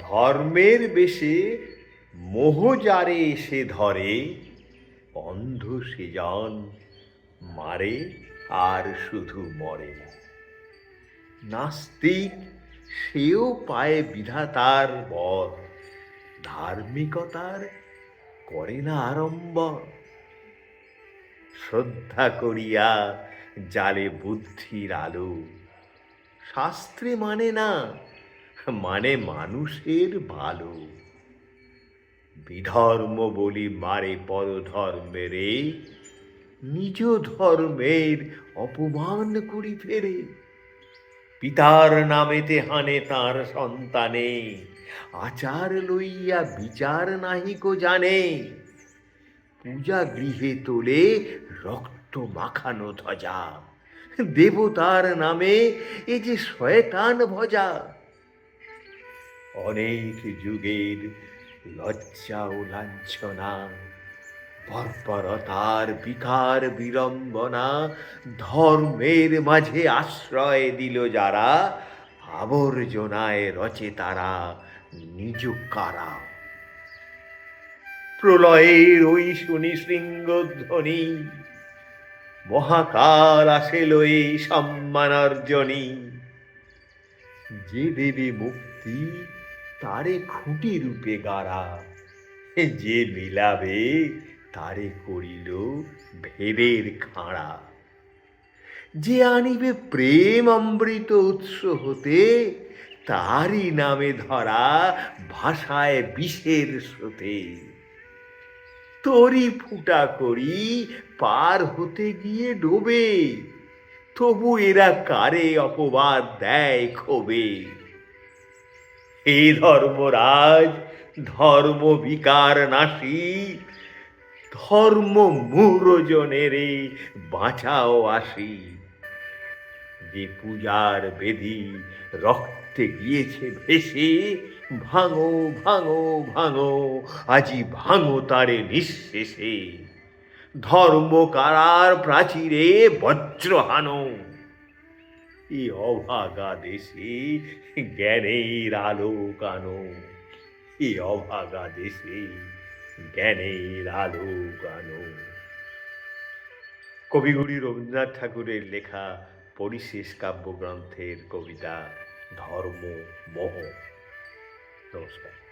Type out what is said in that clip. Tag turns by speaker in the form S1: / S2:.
S1: ধর্মের বেশে মোহজারে এসে ধরে, অন্ধ সেজন মারে আর শুধু মরে। নাস্তিক সেও পায় বিধাতার বর, ধার্মিকতার করে না আড়ম্বর। শ্রদ্ধা করিয়া জালে বুদ্ধির আলো, শাস্ত্রে মানে না মানে মানুষের ভালো। বিধর্ম বলি মারে পরধর্মেরে নিজ ধর্মের অপমান করি ফেরে। পিতার নামেতে হানে তার সন্তানে, আচার লইয়া বিচার নাহি নাহিকো জানে। পূজা গৃহে তোলে রক্ত মাখানো ধ্বজা, দেবতার নামে এ যে শয়তান ভজা অনেক যুগের লজ্জা ও লাঞ্ছনা, বর্বরতার বিকার বিড়ম্বনা ধর্মের মাঝে আশ্রয় দিল যারা, আবর্জনায় রচে তারা নিজ কারা। প্রলয়ের ওই শুনি শৃঙ্গধ্বনি মহাকাল আসিল এই সম্মানার্জনী। যে দেবী মুক্তি তারে খুঁটি রূপে গাড়া। যে মিলাবে, তারে করিল ভেদের খাঁড়া। যে আনিবে প্রেম অমৃত উৎস হতে, তারই নামে ধরা ভাষায় বিষের স্রোতে। তরি ফুটা করি পার হতে গিয়ে ডোবে, তবু এরা কারে অপবাদ দেয় ক্ষোভে? হে ধর্মরাজ ধর্ম বিকার নাসি ধর্ম মূরজনেরে বাঁচাও আসি। যে পূজার বেদি রক্তে গিয়েছে ভেসে, ভাঙো ভাঙো ভাঙো, আজি ভাঙো তারে নিঃশেষে। ধর্ম কারার প্রাচীরে বজ্র হানো। এই অভাগা দেশে? জ্ঞানের আলো কানো এই অভাগা দেশে? জ্ঞানের আলো কানো কবিগুরু রবীন্দ্রনাথ ঠাকুরের লেখা পরিশেষ কাব্যগ্রন্থের কবিতা ধর্ম মোহ। নমস্কার।